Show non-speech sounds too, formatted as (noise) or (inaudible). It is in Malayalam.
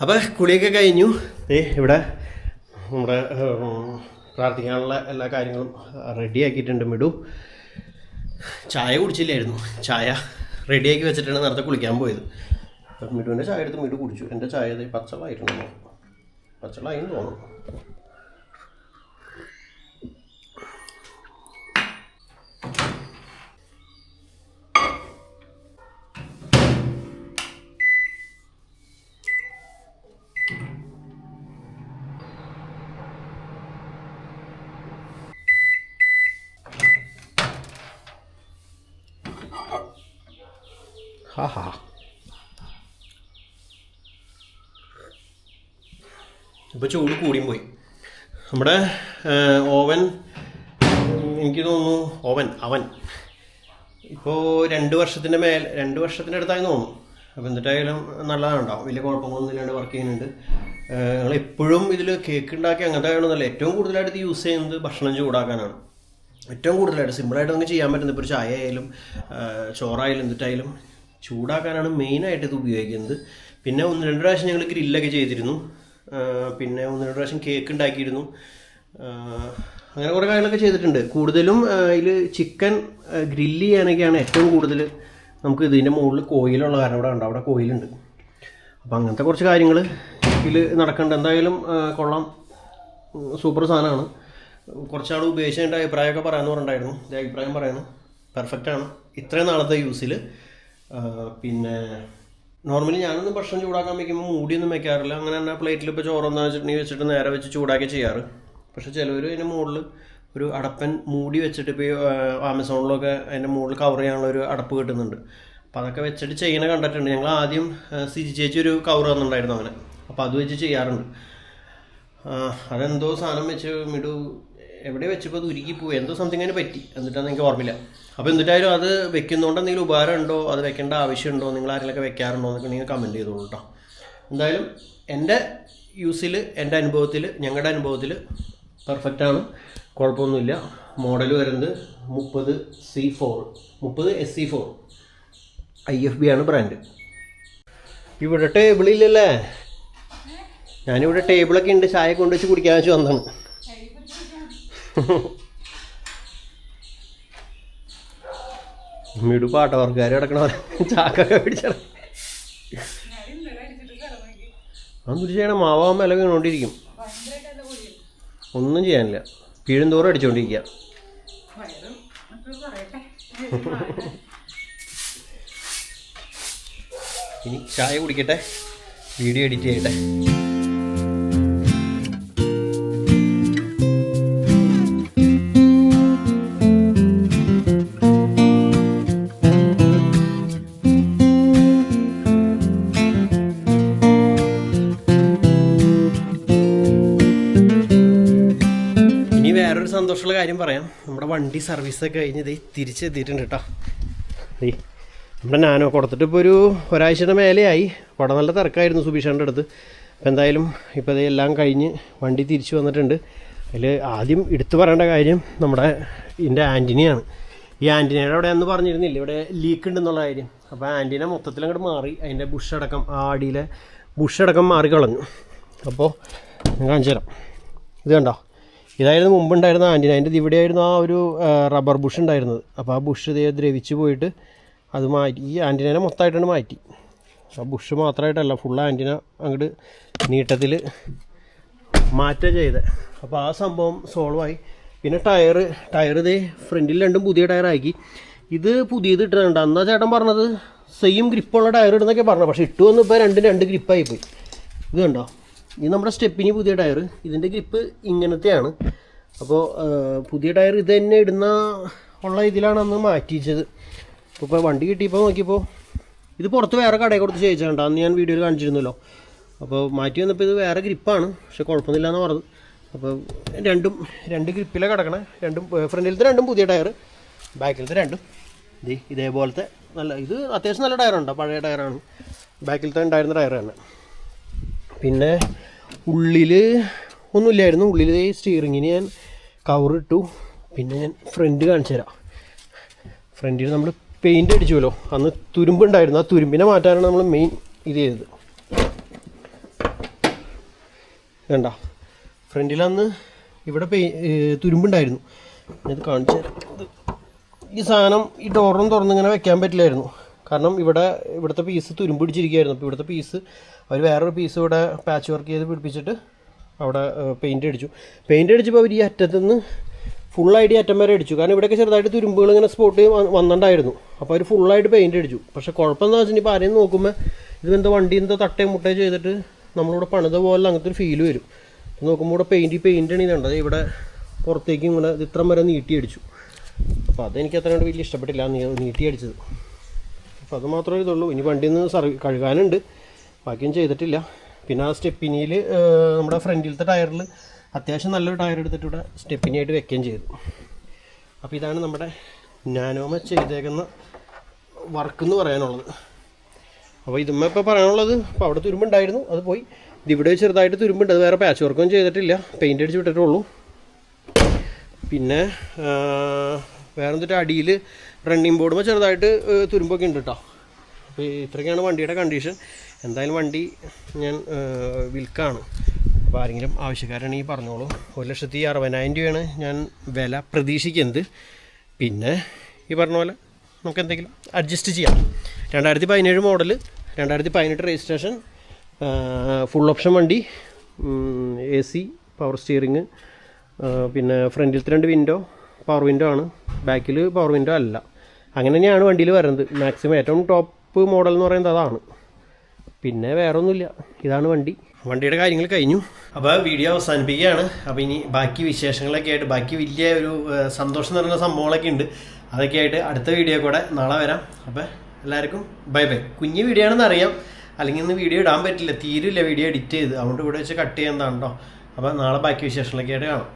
അപ്പോൾ കുളിയൊക്കെ കഴിഞ്ഞു. ഏ ഇവിടെ നമ്മുടെ പ്രാർത്ഥിക്കാനുള്ള എല്ലാ കാര്യങ്ങളും റെഡിയാക്കിയിട്ടുണ്ട് മിടു. ചായ കുടിച്ചില്ലായിരുന്നു. ചായ റെഡിയാക്കി വെച്ചിട്ടാണ് നേരത്തെ കുളിക്കാൻ പോയത്. അപ്പം മിടുവിന്റെ ചായ എടുത്ത് മിടു കുടിച്ചു. എന്റെ ചായ ദേ പച്ചളായിട്ടുണ്ടോ പച്ചളായിന്ന് തോന്നുന്നു. ഹാ ഹാ ഇപ്പോൾ ചൂട് കൂടിയും പോയി നമ്മുടെ ഓവൻ എനിക്ക് തോന്നുന്നു ഓവൻ അവൻ. ഇപ്പോൾ രണ്ട് വർഷത്തിന്റെ മേൽ രണ്ട് വർഷത്തിന്റെ അടുത്തായി തോന്നുന്നു. അപ്പോൾ എന്നിട്ടായാലും നല്ലതാണ് ഉണ്ടാവും വലിയ കുഴപ്പങ്ങളൊന്നും ഇല്ലാണ്ട് വർക്ക് ചെയ്യുന്നുണ്ട്. ഞങ്ങൾ എപ്പോഴും ഇതിൽ കേക്ക് ഉണ്ടാക്കി അങ്ങനത്തെ ആണെന്നല്ല ഏറ്റവും കൂടുതലായിട്ട് യൂസ് ചെയ്യുന്നത് ഭക്ഷണം ചൂടാക്കാനാണ്. ഏറ്റവും കൂടുതലായിട്ട് സിമ്പിളായിട്ട് നമുക്ക് ചെയ്യാൻ പറ്റുന്നത് ഇപ്പോൾ ഒരു ചായ ആയാലും ചോറായാലും എന്തിട്ടായാലും ചൂടാക്കാനാണ് മെയിനായിട്ട് ഇത് ഉപയോഗിക്കുന്നത്. പിന്നെ ഒന്ന് രണ്ട് പ്രാവശ്യം ഞങ്ങൾ ഗ്രില്ലൊക്കെ ചെയ്തിരുന്നു. പിന്നെ ഒന്ന് രണ്ട് പ്രാവശ്യം കേക്ക് ഉണ്ടാക്കിയിരുന്നു. അങ്ങനെ കുറേ കാര്യങ്ങളൊക്കെ ചെയ്തിട്ടുണ്ട്. കൂടുതലും ഇതിൽ ചിക്കൻ ഗ്രില്ല് ചെയ്യാനൊക്കെയാണ് ഏറ്റവും കൂടുതൽ നമുക്ക് ഇതിന്റെ മുകളിൽ കോയിലുള്ള കാരണം അവിടെ ഉണ്ട് അവിടെ കോയിലുണ്ട്. അപ്പോൾ അങ്ങനത്തെ കുറച്ച് കാര്യങ്ങൾ ഇതിൽ നടക്കുന്നുണ്ട്. എന്തായാലും കൊള്ളാം. സൂപ്പർ സാധനമാണ്. കുറച്ചാൾ ഉപയോഗിച്ചതിന്റെ അഭിപ്രായമൊക്കെ പറയാമെന്ന് പറഞ്ഞിട്ടുണ്ടായിരുന്നു. അഭിപ്രായം പറയുന്നു. പെർഫെക്റ്റാണ് ഇത്രയും നാളത്തെ യൂസിൽ പിന്നെ നോർമലി ഞാനൊന്നും ഭക്ഷണം ചൂടാക്കാൻ വയ്ക്കുമ്പോൾ മൂടിയൊന്നും വെക്കാറില്ല അങ്ങനെ തന്നെ പ്ലേറ്റിൽ ഇപ്പോൾ ചോറൊന്നാ വെച്ചിട്ടുണ്ടെങ്കിൽ വെച്ചിട്ട് നേരെ വെച്ച് ചൂടാക്കി ചെയ്യാറ്. പക്ഷെ ചിലവർ അതിന്റെ മുകളിൽ ഒരു അടപ്പൻ മൂടി വെച്ചിട്ട് ഇപ്പോൾ ആമസോണിലൊക്കെ അതിന്റെ മുകളിൽ കവർ ചെയ്യാനുള്ള ഒരു അടപ്പ് കിട്ടുന്നുണ്ട്. അപ്പോൾ അതൊക്കെ വെച്ചിട്ട് ചെയ്യണ കണ്ടിട്ടുണ്ട്. ഞങ്ങൾ ആദ്യം സിജി ചേച്ചി ഒരു കവർ തന്നിട്ടുണ്ടായിരുന്നു അങ്ങനെ. അപ്പോൾ അത് വെച്ച് ചെയ്യാറുണ്ട്. അതെന്തോ സാധനം വെച്ച് മിടു എവിടെ വെച്ചപ്പോൾ അത് ഉരുക്കിപ്പോയി എന്തോ സംതിങ് അതിന് പറ്റി. എന്നിട്ടാണ് എനിക്ക് ഓർമ്മയില്ല. അപ്പോൾ എന്നിട്ടായാലും അത് വെക്കുന്നതുകൊണ്ട് എന്തെങ്കിലും ഉപകാരം ഉണ്ടോ അത് വെക്കേണ്ട ആവശ്യമുണ്ടോ? നിങ്ങൾ ആരെങ്കിലൊക്കെ വെക്കാറുണ്ടോ എന്നൊക്കെ നിങ്ങൾ കമന്റ് ചെയ്തോളൂ കേട്ടോ എന്തായാലും എന്റെ യൂസിൽ എന്റെ അനുഭവത്തിൽ ഞങ്ങളുടെ അനുഭവത്തിൽ പെർഫെക്റ്റാണ് കുഴപ്പമൊന്നുമില്ല. മോഡൽ വരുന്നത് മുപ്പത് സി ഫോർ മുപ്പത് S C four I F B ആണ് ബ്രാൻഡ് ഇവിടെ ടേബിളില്ലല്ലേ ഞാനിവിടെ ടേബിളൊക്കെ ഉണ്ട് ചായ കൊണ്ടുവച്ച് കുടിക്കാൻ വെച്ച് വന്നതാണ്. (laughs) മിടു പാട്ടവർക്കാർ കിടക്കണ ചാക്കൊക്കെ പിടിച്ചാണ് അതൊന്നും ചെയ്യണം മാവാൻ വില വീണോണ്ടിരിക്കും. ഒന്നും ചെയ്യാനില്ല. പിഴുന്തോറും അടിച്ചുകൊണ്ടിരിക്കുക ഇനി ചായ കുടിക്കട്ടെ? വീഡിയോ എഡിറ്റ് ചെയ്യട്ടെ? നമ്മുടെ വണ്ടി സർവീസൊക്കെ കഴിഞ്ഞ് ദേ തിരിച്ചെത്തിയിട്ടുണ്ട് കേട്ടോ. ഈ നമ്മുടെ നാനോ കൊടുത്തിട്ട് ഇപ്പോൾ ഒരു ഒരാഴ്ചയുടെ മേലെയായി. അവിടെ നല്ല തിരക്കായിരുന്നു സുബീഷാന്റെ അടുത്ത്. അപ്പോൾ എന്തായാലും ഇപ്പോൾ ഇതെല്ലാം കഴിഞ്ഞ് വണ്ടി തിരിച്ചു വന്നിട്ടുണ്ട്. അതിൽ ആദ്യം എടുത്തു പറയേണ്ട കാര്യം നമ്മുടെ ഇതിന്റെ ആന്റിനിയാണ് ഈ ആന്റിനയുടെ അവിടെ എന്ന് പറഞ്ഞിരുന്നില്ല ഇവിടെ ലീക്ക് ഉണ്ടെന്നുള്ള കാര്യം. അപ്പോൾ ആന്റിന മൊത്തത്തിൽ അങ്ങോട്ട് മാറി അതിന്റെ ബുഷ് അടക്കം ആ അടിയിലെ ബുഷ് അടക്കം മാറി കളഞ്ഞു അപ്പോൾ ഞാൻ കാണിച്ചു തരാം ഇത് കണ്ടോ? ഇതായിരുന്നു മുമ്പുണ്ടായിരുന്ന ആന്റിന അതിന്റെ ഇവിടെയായിരുന്നു ആ ഒരു റബ്ബർ ബുഷ് ഉണ്ടായിരുന്നത്. അപ്പോൾ ആ ബുഷ് ദ്രവിച്ച് പോയിട്ട് അത് മാറ്റി. ഈ ആന്റിനെ മൊത്തമായിട്ടാണ് മാറ്റി. ആ ബുഷ് മാത്രമായിട്ടല്ല ഫുൾ ആന്റിന അങ്ങോട്ട് നീട്ടത്തിൽ മാറ്റുക ചെയ്തത് അപ്പോൾ ആ സംഭവം സോൾവ് ആയി. പിന്നെ ടയർ ടയർ ഇതേ ഫ്രണ്ടിൽ രണ്ടും പുതിയ ടയറാക്കി. ഇത് പുതിയത് ഇട്ടിട്ടുണ്ട്. അന്നാ ചേട്ടൻ പറഞ്ഞത് സെയിം ഗ്രിപ്പുള്ള ടയർ ഇടുന്നൊക്കെ പറഞ്ഞു പക്ഷേ ഇട്ടു വന്ന് ഇപ്പോൾ രണ്ടും രണ്ട് ഗ്രിപ്പായി പോയി. ഇത് കണ്ടോ? ഇത് നമ്മുടെ സ്റ്റെപ്പിന് പുതിയ ടയർ ഇതിന്റെ ഗ്രിപ്പ് ഇങ്ങനത്തെയാണ്. അപ്പോൾ പുതിയ ടയർ ഇത് തന്നെ ഇടുന്ന ഉള്ള ഇതിലാണ് അന്ന് മാറ്റിച്ചത് ഇപ്പോൾ വണ്ടി കിട്ടിയപ്പോൾ നോക്കിയപ്പോൾ ഇത് പുറത്ത് വേറെ കടയിൽ കൊടുത്ത് ചോദിച്ചാണ്ട് അന്ന് ഞാൻ വീഡിയോയിൽ കാണിച്ചിരുന്നല്ലോ. അപ്പോൾ മാറ്റി വന്നപ്പോൾ ഇത് വേറെ ഗ്രിപ്പാണ് പക്ഷെ കുഴപ്പമൊന്നുമില്ല എന്ന് പറഞ്ഞത്. അപ്പോൾ രണ്ടും രണ്ട് ഗ്രിപ്പിലാണ് കിടക്കണേ. രണ്ടും ഫ്രണ്ടിലത്തെ രണ്ടും പുതിയ ടയർ ബാക്കിലത്തെ രണ്ടും. ഇത് ഇതേപോലത്തെ നല്ല ഇത് അത്യാവശ്യം നല്ല ടയറുണ്ട്. പഴയ ടയറാണ്. ബാക്കിലത്തെ ഉണ്ടായിരുന്ന ടയർ തന്നെ. പിന്നെ ഉള്ളിൽ ഒന്നുമില്ലായിരുന്നു. ഉള്ളിൽ സ്റ്റിയറിങ്ങിന് ഞാൻ കവർ ഇട്ടു. പിന്നെ ഞാൻ ഫ്രണ്ട് കാണിച്ചു തരാം. ഫ്രണ്ടിൽ നമ്മൾ പെയിന്റ് അടിച്ചുവല്ലോ. അന്ന് തുരുമ്പുണ്ടായിരുന്നു ആ തുരുമ്പിനെ മാറ്റാനാണ് നമ്മൾ മെയിൻ ഇത് ചെയ്തത്. വേണ്ട ഫ്രണ്ടിലന്ന് ഇവിടെ പെയ് തുരുമ്പുണ്ടായിരുന്നു. ഇത് കാണിച്ചു തരാം. ഈ സാധനം ഈ ഡോറും തുറന്നിങ്ങനെ വെക്കാൻ പറ്റില്ലായിരുന്നു. കാരണം ഇവിടെ ഇവിടുത്തെ പീസ് തുരുമ്പ് പിടിച്ചിരിക്കുകയായിരുന്നു. അപ്പോൾ ഇവിടുത്തെ പീസ് അവർ വേറൊരു പീസ് ഇവിടെ പാച്ച് വർക്ക് ചെയ്ത് പിടിപ്പിച്ചിട്ട് അവിടെ പെയിന്റ് അടിച്ചു. പെയിന്റ് അടിച്ചപ്പോൾ അവർ ഈ അറ്റത്തുനിന്ന് ഫുള്ളായിട്ട് അറ്റം വരെ അടിച്ചു. കാരണം ഇവിടെയൊക്കെ ചെറുതായിട്ട് തുരുമ്പുകൾ ഇങ്ങനെ സ്പോട്ട് വന്നിട്ടുണ്ടായിരുന്നു. അപ്പോൾ അവർ ഫുള്ളായിട്ട് പെയിന്റ് അടിച്ചു. പക്ഷേ കുഴപ്പമെന്താ വെച്ചാൽ ഇപ്പോൾ ആരെയും നോക്കുമ്പോൾ എന്താ വണ്ടി എന്താ തട്ടയും മുട്ടയും ചെയ്തിട്ട് നമ്മളിവിടെ പണിത പോലെ അങ്ങനത്തെ ഒരു ഫീൽ വരും. നോക്കുമ്പോൾ ഇവിടെ പെയിന്റ് പെയിന്റ് ആണ് ഇതുണ്ട് ഇവിടെ പുറത്തേക്ക് ഇങ്ങനെ ഇത്രം വരെ നീട്ടി അടിച്ചു. അപ്പോൾ അതെനിക്ക് അത്ര വലിയ ഇഷ്ടപ്പെട്ടില്ല നീട്ടി അടിച്ചത്. അപ്പോൾ അത് മാത്രമേ ഇതുള്ളൂ. ഇനി വണ്ടിയിൽ നിന്ന് സർവ് കഴുകാനുണ്ട്. ബാക്കിയും ചെയ്തിട്ടില്ല. പിന്നെ ആ സ്റ്റെപ്പിനിയിൽ നമ്മുടെ ഫ്രണ്ടിലത്തെ ടയറിൽ അത്യാവശ്യം നല്ലൊരു ടയർ എടുത്തിട്ട് ഇവിടെ സ്റ്റെപ്പിനിയായിട്ട് വെക്കുകയും ചെയ്തു. അപ്പോൾ ഇതാണ് നമ്മുടെ നാനോമ ചെയ്തേക്കുന്ന വർക്ക് എന്ന് പറയാനുള്ളത്. അപ്പോൾ ഇതുമ്മ ഇപ്പോൾ പറയാനുള്ളത് അപ്പോൾ അവിടെ തുരുമ്പുണ്ടായിരുന്നു അത് പോയി. ഇതിവിടെ ചെറുതായിട്ട് തുരുമ്പുണ്ട് അത് വേറെ പാച്ച് വർക്കൊന്നും ചെയ്തിട്ടില്ല. പെയിന്റ് അടിച്ച് വിട്ടിട്ടുള്ളൂ പിന്നെ വേറെ എന്നിട്ട് അടിയിൽ റണ്ണിങ് ബോർഡുമ്പോൾ ചെറുതായിട്ട് തുരുമ്പൊക്കെ ഉണ്ട് കേട്ടോ അപ്പോൾ ഇത്രയൊക്കെയാണ് വണ്ടിയുടെ കണ്ടീഷൻ എന്തായാലും വണ്ടി ഞാൻ വിൽക്കാണ്. അപ്പോൾ ആരെങ്കിലും ആവശ്യക്കാരാണെങ്കിൽ പറഞ്ഞോളൂ. ഒരു ലക്ഷത്തി അറുപതിനായിരം രൂപയാണ് ഞാൻ വില പ്രതീക്ഷിക്കുന്നത്. പിന്നെ ഈ പറഞ്ഞ പോലെ നമുക്ക് എന്തെങ്കിലും അഡ്ജസ്റ്റ് ചെയ്യാം. രണ്ടായിരത്തി പതിനേഴ് മോഡൽ രണ്ടായിരത്തി പതിനെട്ട് രജിസ്ട്രേഷൻ ഫുൾ ഓപ്ഷൻ വണ്ടി എ സി പവർ സ്റ്റിയറിങ് പിന്നെ ഫ്രണ്ടിലത്തെ രണ്ട് വിൻഡോ പവർ വിൻഡോ ആണ്. ബാക്കിൽ പവർ വിൻഡോ അല്ല. അങ്ങനെ തന്നെയാണ് വണ്ടിയിൽ വരുന്നത്. മാക്സിമം ഏറ്റവും ടോപ്പ് മോഡൽ എന്ന് പറയുന്നത് അതാണ്. പിന്നെ വേറെ ഒന്നുമില്ല ഇതാണ് വണ്ടി. വണ്ടിയുടെ കാര്യങ്ങൾ കഴിഞ്ഞു. അപ്പോൾ വീഡിയോ അവസാനിപ്പിക്കുകയാണ്. അപ്പോൾ ഇനി ബാക്കി വിശേഷങ്ങളൊക്കെ ആയിട്ട് ബാക്കി വലിയ ഒരു സന്തോഷം നിറഞ്ഞ സംഭവങ്ങളൊക്കെ ഉണ്ട്. അതൊക്കെ ആയിട്ട് അടുത്ത വീഡിയോ കൂടെ നാളെ വരാം. അപ്പോൾ എല്ലാവർക്കും ബൈ ബൈ കുഞ്ഞു വീഡിയോ ആണെന്ന് അറിയാം. അല്ലെങ്കിൽ ഇന്ന് വീഡിയോ ഇടാൻ പറ്റില്ല. തീരില്ല വീഡിയോ എഡിറ്റ് ചെയ്ത്. അതുകൊണ്ട് ഇവിടെ വെച്ച് കട്ട് ചെയ്യാൻ താണ്ടോ? അപ്പോൾ നാളെ ബാക്കി വിശേഷങ്ങളൊക്കെ ആയിട്ട് കാണാം.